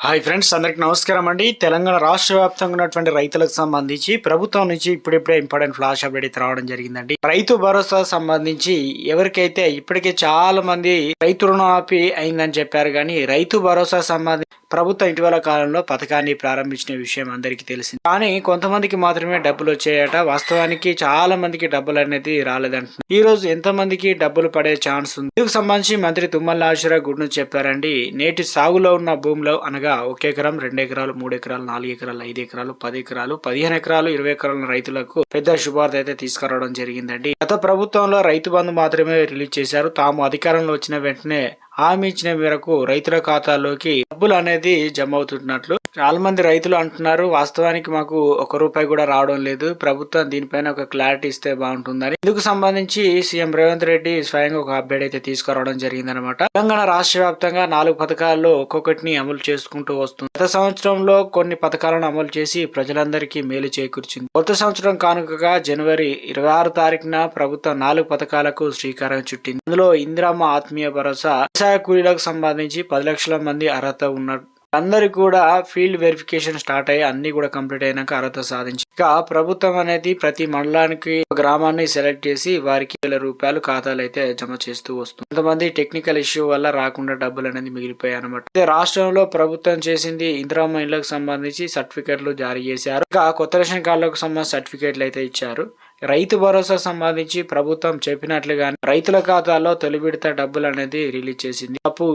Hi friends అందరికి నమస్కారం అండి. తెలంగాణ రాష్ట్ర వ్యాప్తంగా ఉన్నటువంటి రైతులకు సంబంధించి ప్రభుత్వం నుంచి ఇప్పుడిప్పుడే ఇంపార్టెంట్ ఫ్లాష్ అప్డేట్ అయితే రావడం జరిగిందండి. రైతు భరోసా సంబంధించి ఎవరికైతే ఇప్పటికే చాలా మంది రైతు రుణమాఫీ అయిందని చెప్పారు కానీ రైతు భరోసా సంబంధించి ప్రభుత్వం ఇటీవల కాలంలో పథకాన్ని ప్రారంభించిన విషయం అందరికీ తెలిసింది. కానీ కొంతమందికి మాత్రమే డబ్బులు వచ్చాయట. వాస్తవానికి చాలా మందికి డబ్బులు అనేది రాలేదంటున్నారు. ఈ రోజు ఎంత మందికి డబ్బులు పడే ఛాన్స్ ఉంది. ఇందుకు సంబంధించి మంత్రి తుమ్మల నాగేశ్వరరావు గుడ్ నుంచి చెప్పారండి. నేటి సాగులో ఉన్న భూమిలో అనగా ఒక ఎకరం రెండు ఎకరాలు మూడు ఎకరాలు నాలుగు ఎకరాలు ఐదు ఎకరాలు పది ఎకరాలు పదిహేను ఎకరాలు ఇరవై ఎకరాల రైతులకు పెద్ద శుభార్త అయితే తీసుకురావడం జరిగిందండి. గత ప్రభుత్వంలో రైతు బంధు మాత్రమే రిలీజ్ చేశారు. తాము అధికారంలో వచ్చిన వెంటనే హామీ ఇచ్చిన మేరకు రైతుల ఖాతాలోకి డబ్బులు అనేది జమ అవుతున్నట్లు చాలా మంది రైతులు అంటున్నారు వాస్తవానికి మాకు ఒక రూపాయి కూడా రావడం లేదు. ప్రభుత్వం దీనిపైన ఒక క్లారిటీ ఇస్తే బాగుంటుందని. ఇందుకు సంబంధించి సీఎం రేవంత్ రెడ్డి స్వయంగా ఒక అప్డేట్ అయితే తీసుకురావడం జరిగిందనమాట తెలంగాణ రాష్ట్ర వ్యాప్తంగా నాలుగు పథకాల్లో ఒక్కొక్కటిని అమలు చేసుకుంటూ వస్తుంది. గత సంవత్సరంలో కొన్ని పథకాలను అమలు చేసి ప్రజలందరికీ మేలు చేకూర్చింది. కొత్త సంవత్సరం కానుకగా జనవరి ఇరవై ఆరు తారీఖున ప్రభుత్వం నాలుగు పథకాలకు శ్రీకారం చుట్టింది. అందులో ఇందిరమ్మ ఆత్మీయ భరోసా వ్యవసాయ కూలీలకు సంబంధించి పది లక్షల మంది అర్హత ఉన్న అందరు కూడా ఫీల్డ్ వెరిఫికేషన్ స్టార్ట్ అయ్యి అన్ని కూడా కంప్లీట్ అయినాక అర్హత సాధించి ఇక ప్రభుత్వం అనేది ప్రతి మండలానికి ఒక గ్రామాన్ని సెలెక్ట్ చేసి వారికి వేల రూపాయలు ఖాతాలు అయితే జమ చేస్తూ వస్తుంది. కొంతమంది టెక్నికల్ ఇష్యూ వల్ల రాకుండా డబ్బులు అనేది మిగిలిపోయాయి అనమాట అయితే రాష్ట్రంలో ప్రభుత్వం చేసింది ఇందిరామ్మ ఇళ్ళకు సంబంధించి సర్టిఫికెట్లు జారీ చేశారు. ఇంకా కొత్త రేషన్ కార్డులకు సంబంధించి సర్టిఫికెట్లు అయితే ఇచ్చారు. రైతు భరోసా సంబంధించి ప్రభుత్వం చెప్పినట్లుగానే రైతుల ఖాతాలో తొలి విడత డబ్బులు అనేది రిలీజ్ చేసింది. అప్పు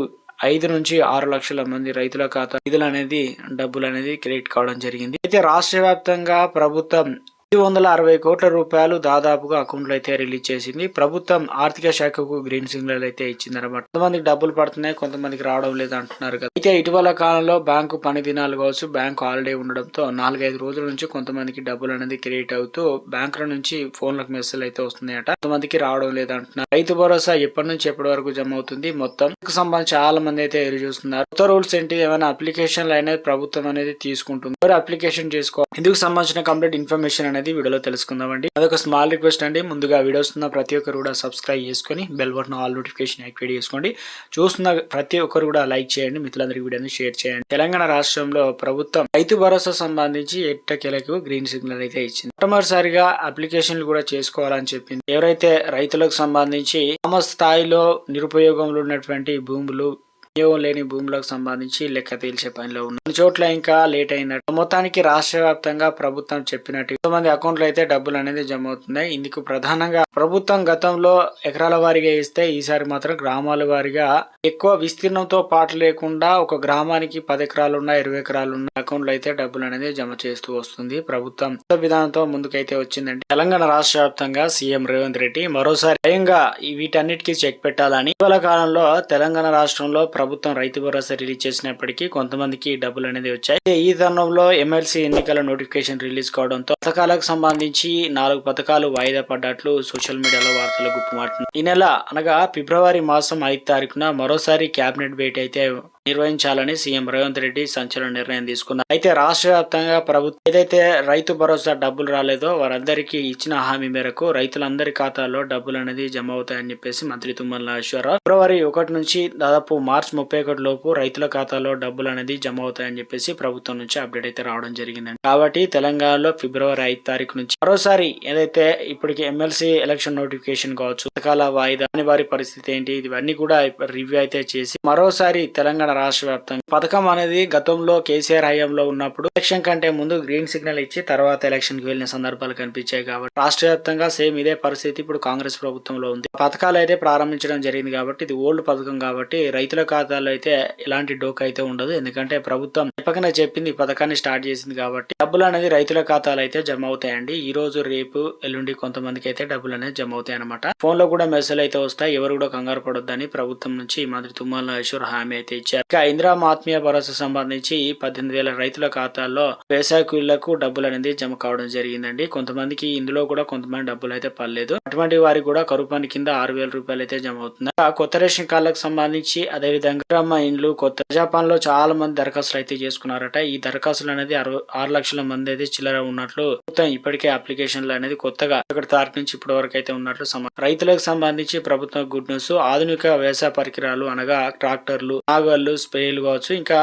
ఐదు నుంచి ఆరు లక్షల మంది రైతుల ఖాతా నిధులు అనేది డబ్బులు అనేది క్రెడిట్ కావడం జరిగింది. అయితే రాష్ట్ర వ్యాప్తంగా ప్రభుత్వం ఐదు వందల అరవై కోట్ల రూపాయలు దాదాపుగా అకౌంట్లో అయితే రిలీజ్ చేసింది. ప్రభుత్వం ఆర్థిక శాఖకు గ్రీన్ సిగ్నల్ అయితే ఇచ్చిందనమాట కొంతమందికి డబ్బులు పడుతున్నాయి కొంతమందికి రావడం లేదు అంటున్నారు కదా. అయితే ఇటీవల కాలంలో బ్యాంకు పని దినాలు కావచ్చు బ్యాంకు హాలిడే ఉండడంతో నాలుగైదు రోజుల నుంచి కొంతమందికి డబ్బులు అనేది క్రియేట్ అవుతూ బ్యాంకుల నుంచి ఫోన్లకు మెసేజ్ అయితే వస్తున్నాయట. కొంతమందికి రావడం లేదు అంటున్నారు రైతు భరోసా ఎప్పటి నుంచి ఎప్పటి వరకు జమ అవుతుంది మొత్తం సంబంధించి చాలా మంది అయితే ఎదురు చూస్తున్నారు. కొత్త రూల్స్ ఏంటి? ఏమైనా అప్లికేషన్లు అనేది ప్రభుత్వం అనేది తీసుకుంటుంది. ఎవరు అప్లికేషన్ చేసుకోవాలి? ఇందుకు సంబంధించిన కంప్లీట్ ఇన్ఫర్మేషన్ అనేది వీడియోలో తెలుసుకుందామండి. అదొక స్మాల్ రిక్వెస్ట్ అండి. ముందుగా వీడియోస్ ఉన్న ప్రతి ఒక్కరు కూడా సబ్స్క్రైబ్ చేసుకొని bell button all notification activate చేసుకోండి. చూస్తున్న ప్రతి ఒక్కరు కూడా లైక్ చేయండి. మిత్రులందరికీ వీడియోని షేర్ చేయండి. తెలంగాణ రాష్ట్రంలో ప్రభుత్వం రైతు భరోసా సంబంధించి ఎట్టకేలకు గ్రీన్ సిగ్నల్ అయితే ఇచ్చింది. మొట్టమొదటిసారిగా అప్లికేషన్లు కూడా చేసుకోవాలని చెప్పింది. ఎవరైతే రైతులకు సంబంధించి గ్రామ స్థాయిలో నిరుపయోగంలో ఉన్నటువంటి భూములు వినియోగం లేని భూములకు సంబంధించి లెక్క తేల్చే పనిలో ఉన్న చోట్ల ఇంకా లేట్ అయిందట మొత్తానికి రాష్ట్ర వ్యాప్తంగా ప్రభుత్వం చెప్పినట్టు కొంతమంది అకౌంట్లో అయితే డబ్బులు అనేది జమ అవుతున్నాయి. ఇందుకు ప్రధానంగా ప్రభుత్వం గతంలో ఎకరాల వారీగా ఇస్తే ఈసారి మాత్రం గ్రామాల వారీగా ఎక్కువ విస్తీర్ణంతో పాటు లేకుండా ఒక గ్రామానికి పది ఎకరాలు ఉన్న ఇరవై ఎకరాలు ఉన్న అకౌంట్లో అయితే డబ్బులు అనేది జమ చేస్తూ వస్తుంది. ప్రభుత్వం విధానంతో ముందుకైతే వచ్చిందంటే తెలంగాణ రాష్ట్ర వ్యాప్తంగా సీఎం రేవంత్ రెడ్డి మరోసారి స్వయంగా వీటన్నిటికీ చెక్ పెట్టాలని ఇటీవల కాలంలో తెలంగాణ రాష్ట్రంలో ప్రభుత్వం రైతు భరోసా రిలీజ్ చేసినప్పటికీ కొంతమందికి డబ్బులు అనేది వచ్చాయి. ఈ తరుణంలో ఎమ్మెల్సీ ఎన్నికల నోటిఫికేషన్ రిలీజ్ కావడంతో పథకాలకు సంబంధించి నాలుగు పథకాలు వాయిదా పడ్డట్లు సోషల్ మీడియాలో వార్తలు గుప్పమాడుతుంది ఈ నెల అనగా ఫిబ్రవరి మాసం ఐదు తారీఖున మరోసారి కేబినెట్ భేటీ అయితే నిర్వహించాలని సీఎం రేవంత్ రెడ్డి సంచలన నిర్ణయం తీసుకున్నారు. అయితే రాష్ట్ర వ్యాప్తంగా ప్రభుత్వం ఏదైతే రైతు భరోసా డబ్బులు రాలేదో వారందరికీ ఇచ్చిన హామీ మేరకు రైతులందరి ఖాతాల్లో డబ్బులు అనేది జమ అవుతాయని చెప్పేసి మంత్రి తుమ్మల నాగేశ్వరరావు ఫిబ్రవరి ఒకటి నుంచి దాదాపు మార్చి ముప్పై ఒకటి లోపు రైతుల ఖాతాలో డబ్బులు అనేది జమ అవుతాయని చెప్పేసి ప్రభుత్వం నుంచి అప్డేట్ అయితే రావడం జరిగిందండి. కాబట్టి తెలంగాణలో ఫిబ్రవరి ఐదు తారీఖు నుంచి మరోసారి ఏదైతే ఇప్పటికి ఎమ్మెల్సీ ఎలక్షన్ నోటిఫికేషన్ కావచ్చు పథకాల వాయిదా అని వారి పరిస్థితి ఏంటి ఇవన్నీ కూడా రివ్యూ అయితే చేసి మరోసారి తెలంగాణ రాష్ట్ర వ్యాప్తంగా. పథకం అనేది గతంలో కేసీఆర్ హయాంలో ఉన్నప్పుడు ఎలక్షన్ కంటే ముందు గ్రీన్ సిగ్నల్ ఇచ్చి తర్వాత ఎలక్షన్కి వెళ్ళిన సందర్భాలు కనిపించాయి కాబట్టి రాష్ట్ర వ్యాప్తంగా సేమ్ ఇదే పరిస్థితి ఇప్పుడు కాంగ్రెస్ ప్రభుత్వంలో ఉంది. పథకాలు అయితే ప్రారంభించడం జరిగింది కాబట్టి ఇది ఓల్డ్ పథకం కాబట్టి రైతుల ఖాతాలో అయితే ఎలాంటి డోక్ అయితే ఉండదు. ఎందుకంటే ప్రభుత్వం చెప్పకనే చెప్పింది ఈ పథకాన్ని స్టార్ట్ చేసింది కాబట్టి డబ్బులు అనేది రైతుల ఖాతాలు అయితే జమ అవుతాయండి ఈ రోజు రేపు ఎల్లుండి కొంతమందికి అయితే డబ్బులు అనేది జమ అవుతాయి అనమాట ఫోన్లో కూడా మెసేజ్ అయితే వస్తాయి. ఎవరు కూడా కంగారు పడొద్దని ప్రభుత్వం నుంచి మంత్రి తుమ్మల నాగేశ్వర్ హామీ అయితే ఇచ్చారు. ఇక ఇందిరా ఆత్మీయ భరోసా సంబంధించి పద్దెనిమిది వేల రైతుల ఖాతాల్లో వ్యవసాయ కూలీలకు డబ్బులు అనేది జమ కావడం జరిగిందండి. కొంతమందికి ఇందులో కూడా కొంతమంది డబ్బులు అయితే పర్లేదు అటువంటి వారికి కూడా కరువు పని కింద ఆరు వేల రూపాయలు అయితే జమ అవుతుంది ఆ కొత్త రేషన్ కార్డులకు సంబంధించి అదే విధంగా ఇండ్లు కొత్త ప్రజాపాలనలో లో చాలా మంది దరఖాస్తులు అయితే చేసుకున్నారట ఈ దరఖాస్తులు అనేది ఆరు లక్షల మంది అయితే చిల్లర ఉన్నట్లు మొత్తం ఇప్పటికే అప్లికేషన్లు అనేది కొత్తగా ఒకటి తారీఖు నుంచి ఇప్పటి వరకు అయితే ఉన్నట్లు సమాచారం రైతులకు సంబంధించి ప్రభుత్వం గుడ్ న్యూస్. ఆధునిక వ్యవసాయ పరికరాలు అనగా ట్రాక్టర్లు నాగళ్ళు స్ప్రేలు కావచ్చు ఇంకా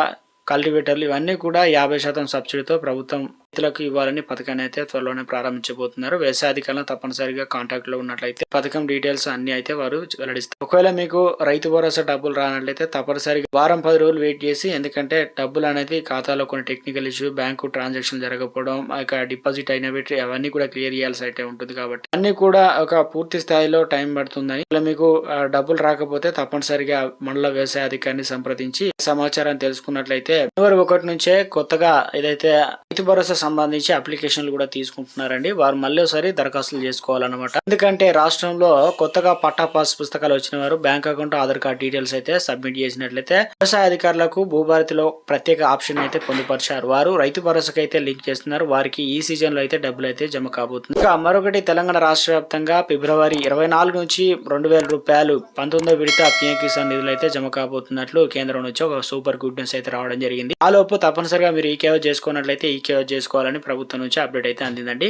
కల్టివేటర్లు ఇవన్నీ కూడా యాభై శాతం సబ్సిడీతో ప్రభుత్వం రైతులకు ఇవ్వాలని పథకాన్ని అయితే త్వరలోనే ప్రారంభించబోతున్నారు. వ్యవసాయ అధికారులను తప్పనిసరిగా కాంటాక్ట్లో ఉన్నట్లయితే పథకం డీటెయిల్స్ అన్ని అయితే వారు వెల్లడిస్తారు. ఒకవేళ మీకు రైతు భరోసా డబ్బులు రానట్లయితే తప్పనిసరిగా వారం పది రోజులు వెయిట్ చేసి ఎందుకంటే డబ్బులు అనేది ఖాతాలో కొన్ని టెక్నికల్ ఇష్యూ బ్యాంకు ట్రాన్సాక్షన్ జరగకపోవడం ఆ యొక్క డిపాజిట్ అయినవి అవన్నీ కూడా క్లియర్ చేయాల్సి అయితే ఉంటుంది కాబట్టి అన్ని కూడా ఒక పూర్తి స్థాయిలో టైం పడుతుందని. ఇలా మీకు డబ్బులు రాకపోతే తప్పనిసరిగా మండల వ్యవసాయ అధికారిని సంప్రదించి సమాచారం తెలుసుకున్నట్లయితే జనవరి ఒకటి నుంచే కొత్తగా ఏదైతే రైతు భరోసా సంబంధించి అప్లికేషన్లు కూడా తీసుకుంటున్నారండి. వారు మళ్ళీ ఒకసారి దరఖాస్తులు చేసుకోవాలన్నమాట. ఎందుకంటే రాష్ట్రంలో కొత్తగా పట్టా పాస్ పుస్తకాలు వచ్చిన వారు bank account Aadhaar card details అయితే సబ్మిట్ చేసినట్లయితే వ్యవసాయ అధికారులకు భూభారతిలో ప్రత్యేక ఆప్షన్ అయితే పొందుపరిచారు. వారు రైతు భరోసాకి అయితే లింక్ చేస్తున్నారు. వారికి ఈ సీజన్లో అయితే డబ్బులు అయితే జమ కాబోతుంది ఇంకా మరొకటి తెలంగాణ రాష్ట్ర వ్యాప్తంగా ఫిబ్రవరి ఇరవై నాలుగు నుంచి రెండు వేల రూపాయలు పంతొమ్మిదో విడత పిఎం కిసాన్ నిధులు అయితే జమ కాబోతున్నట్లు కేంద్రం నుంచి ఒక సూపర్ గుడ్ న్యూస్ అయితే రావడం జరిగింది. ఆ లోపు తప్పనిసరిగా మీరు ఈ కేవై చేసుకున్నట్లయితే ఈ కేవై చేసుకోవాలని ప్రభుత్వం నుంచి అప్డేట్ అయితే అందిందండి.